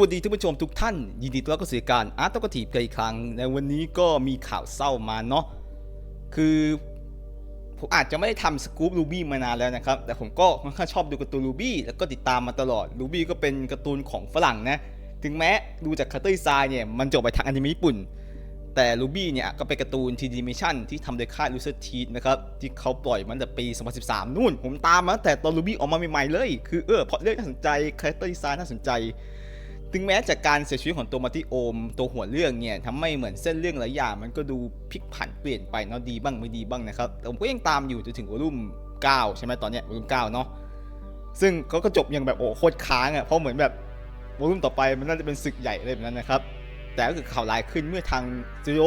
วัสดีท่านผู้ชมทุกท่าน ยินดีต้อนรับเข้าสู่รายการอาร์ตตกทีบกันอีกครั้งในวันนี้ก็มีข่าวเศร้ามาเนาะคือผมอาจจะไม่ได้ทำสกู๊ปรูบี้มานานแล้วนะครับ แต่ผมก็ค่อนข้างชอบดูการ์ตูนรูบี้แล้วก็ติดตามมาตลอดรูบี้ก็เป็นการ์ตูนของฝรั่งนะ ถึงแม้ดูจากคัตเตอร์ดีไซน์เนี่ยมันจบไปทางอนิเมะญี่ปุ่น แต่รูบี้เนี่ยก็เป็นการ์ตูนทีดีมิชั่นที่ทำโดยค่ายลูเซอร์ทีนะครับ ที่เขาปล่อยมันแต่ปี 2013 นู่น ผมตามมาแต่ตอนรูบี้ออกมาใหม่ๆเลย คือเออพอเรื่องน่าสนใจคาแรคเตอร์ดีไซน์น่าสนใจ ถึงแม้จากการเสียชีวิตของตัวมาติโอม ตัวหัวเรื่องเนี่ยทำให้เหมือนเส้นเรื่องหลายอย่างมันก็ดูพลิกผันเปลี่ยนไปเนาะดีบ้างไม่ดีบ้างนะครับแต่ผมก็ยังตามอยู่จนถึงวอลุ่ม9 ใช่ไหมตอนเนี้ยวอลุ่ม9เนาะซึ่งเขาก็จบยังแบบโอ้โคตรค้างอะ่ะเพราะเหมือนแบบวอลุ่มต่อไปมันน่าจะเป็นศึกใหญ่อะไรแบบนั้นนะครับ แต่ก็คือข่าวร้ายขึ้นเมื่อทางสตูดิโอ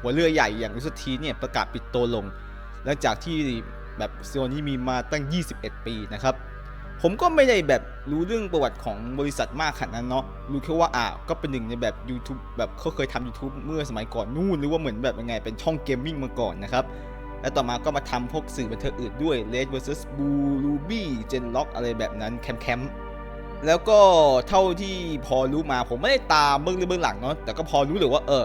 หัวเรือใหญ่อย่างรุสทีเนี่ยประกาศปิดตัวลงหลังจากที่แบบโซนนี้มีมาตั้ง 21 ปีนะครับ ผมก็ไม่ได้แบบรู้เรื่องประวัติของบริษัทมากขนาดนั้นเนาะรู้แค่ว่าอ่าก็เป็นหนึ่งในแบบ YouTube แบบเขาเคยทำ YouTube เมื่อสมัยก่อนนู่นหรือว่าเหมือนแบบยังไงเป็นช่องเกมมิ่งมาก่อนนะครับและต่อมาก็มาทำพวกสื่อบันเทิงอื่นด้วย Red vs Blue Ruby Genlock อะไรแบบนั้นแคมแคมแล้วก็เท่าที่พอรู้มาผมไม่ได้ตามเบื้องลึกเบื้องหลังเนาะแต่ก็พอรู้เลยว่าเออ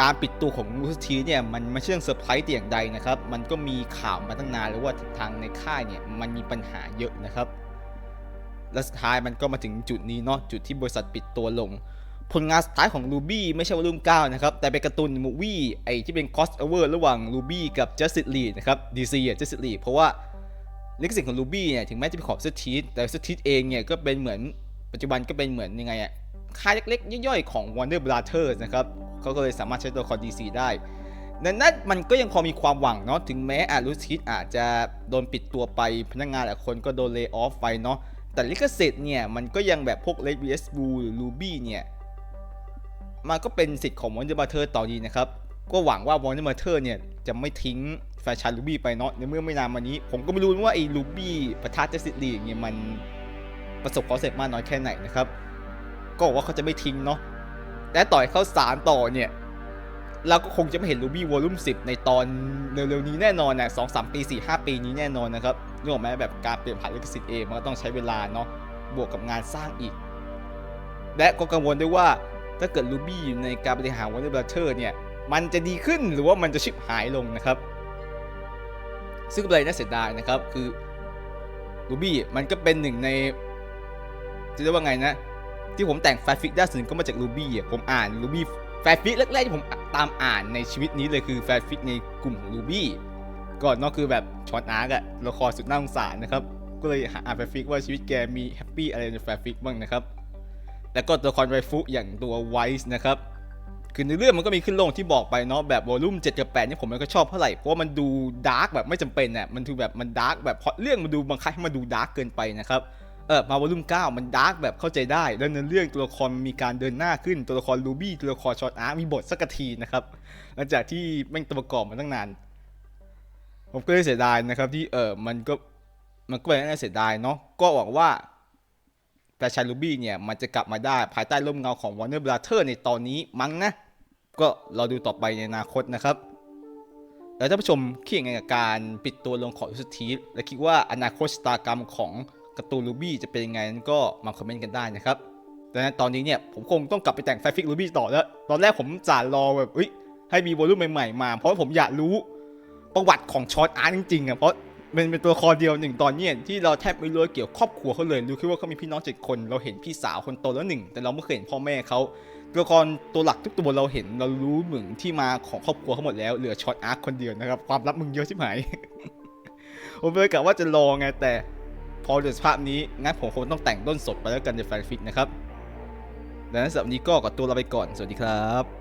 การปิดตัวของลูสทีเนี่ยมันไม่ใช่เรื่องเซอร์ไพรส์แต่อย่างใดนะครับ มันก็มีข่าวมาตั้งนานแล้วว่าทางในค่ายเนี่ยมันมีปัญหาเยอะนะครับ และสุดท้ายมันก็มาถึงจุดนี้เนาะจุดที่บริษัทปิดตัวลง ผลงานสุดท้ายของ Ruby ไม่ใช่วอลุ่ม9นะครับ แต่เป็นการ์ตูนมูวี่ไอที่เป็น crossover ระหว่าง Ruby กับ Justice League นะครับ DC อะ Justice League เพราะว่าลิขสิทธิ์ของ Ruby เนี่ยถึงแม้จะเป็นของ s t e e t แต่ s t e e t เองเนี่ยก็เป็นเหมือนปัจจุบันก็เป็นเหมือนยังไงอะค่ายเล็กๆย่อยๆของ Warner Brothers นะครับเขาก็เลยสามารถใช้ตัวละคร DC ได้ดังนั้นมันก็ยังพอมีความหวังเนาะถึงแม้อารูทิสอาจจะโดนปิดตัวไปพนักงานหลายคนก็โดนเล y o อ f ไปเนาะ แต่ลิขสิทธิ์เนี่ยมันก็ยังแบบพวก Red vs Blue หรือ Ruby เนี่ยมันก็เป็นสิทธิ์ของ Warner Brothers ต่อดีนะครับ ก็หวังว่า Warner Brothers เนี่ยจะไม่ทิ้งแฟรนไชส์ Ruby ไปเนาะในเมื่อไม่นานมานี้ ผมก็ไม่รู้ว่าไอ้ Ruby ประทัด Justice League เนี่ยมันประสบความสำเร็จมากน้อยแค่ไหนนะครับ ก็บอกว่าเขาจะไม่ทิ้งเนาะแต่ต่อยเข้าสารต่อเนี่ย เราก็คงจะไม่เห็น Ruby Volume 10 ในตอนเร็วๆนี้แน่นอนนะสองสามปีสี่ห้าปีนี้แน่นอนนะครับนึกออกไหมแบบการเปลี่ยนผ่านลิขสิทธิ์เองมันก็ต้องใช้เวลาเนาะบวกกับงานสร้างอีก และก็กังวลด้วยว่าถ้าเกิด Ruby อยู่ในการบริหาร Warner Brothers เนี่ยมันจะดีขึ้นหรือว่ามันจะชิบหายลงนะครับ ซึ่งเป็นอะไรน่าเสียดายนะครับคือ Ruby มันก็เป็นหนึ่งในจะเรียกว่าไงนะ ที่ผมแต่งแฟนฟิกได้ส่วนก็มาจาก Ruby อะผมอ่าน Ruby แฟนฟิกแรกๆที่ผมตามอ่านในชีวิตนี้เลยคือแฟนฟิกในกลุ่มของ Ruby ก่อนนอกคือแบบชอนอาร์กอะละครสุดน่าสงสารนะครับ ก็เลยหาอ่านแฟนฟิกว่าชีวิตแกมีแฮปปี้อะไรในแฟนฟิกบ้างนะครับ แล้วก็ตัวละครไวฟุอย่างตัวไวส์นะครับคือในเรื่องมันก็มีขึ้นลงที่บอกไปเนาะแบบวอลลุ่ม7กับ8เนี่ยผมไม่ค่อยชอบเท่าไหร่เพราะว่ามันดูดาร์กแบบไม่จำเป็นอะมันดูแบบมันดาร์กแบบเพราะเรื่องมันดูบังคับให้มันดูดาร์กเกินไปนะครับ เออมาวอลุ่ม9 มันดาร์กแบบเข้าใจได้แล้วในเรื่องตัวละครมีการเดินหน้าขึ้นตัวละครลูบี้ตัวละครชอตอาร์มีบทสักทีนะครับหลังจากที่แม่งตัวประกอบมาตั้งนาน ผมก็เลยเสียดายนะครับที่เออมันก็มันก็เป็นน่าเสียดายเนาะก็หวังว่าแฟชั่นลูบี้เนี่ยมันจะกลับมาได้ภายใต้ร่มเงาของ Warner Brothers ในตอนนี้มั้งนะ ก็เราดูต่อไปในอนาคตนะครับแล้วท่านผู้ชมคิดยังไงกับการปิดตัวลงของสตีและคิดว่าอนาคตชะตากรรมของ การ์ตูนลูบี้จะเป็นยังไงนั้นก็มาคอมเมนต์กันได้นะครับแต่ในตอนนี้เนี่ยผมคงต้องกลับไปแต่งแฟฟิกลูบี้ต่อแล้ว ตอนแรกผมจ่ารอแบบเอ้ยให้มีวอลุ่มใหม่ๆมา เพราะผมอยากรู้ประวัติของชอตอาร์ตจริงๆอะเพราะมันเป็นตัวละครเดียวหนึ่งตอนเนี่ยที่เราแทบไม่รู้เกี่ยวครอบครัวเขาเลยรู้แค่ว่าเขามีพี่น้องเจ็ดคน เราเห็นพี่สาวคนโตแล้วหนึ่งแต่เราไม่เคยเห็นพ่อแม่เขาตัวละครตัวหลักทุกตัวเราเห็นเรารู้เหมือนที่มาของครอบครัวเขาหมดแล้วเหลือช็อตอาร์คคนเดียวนะครับ ความลับมึงเยอะชิบหาย ผมเลยกะว่าจะรอไงแต่ พอเดือสภาพนี้งั้นผมคงต้องแต่งต้นสดไปแล้วกันในแฟนฟิกนะครับดังนั้นสำหรับวันนี้ก็ขอตัวลาไปก่อนสวัสดีครับ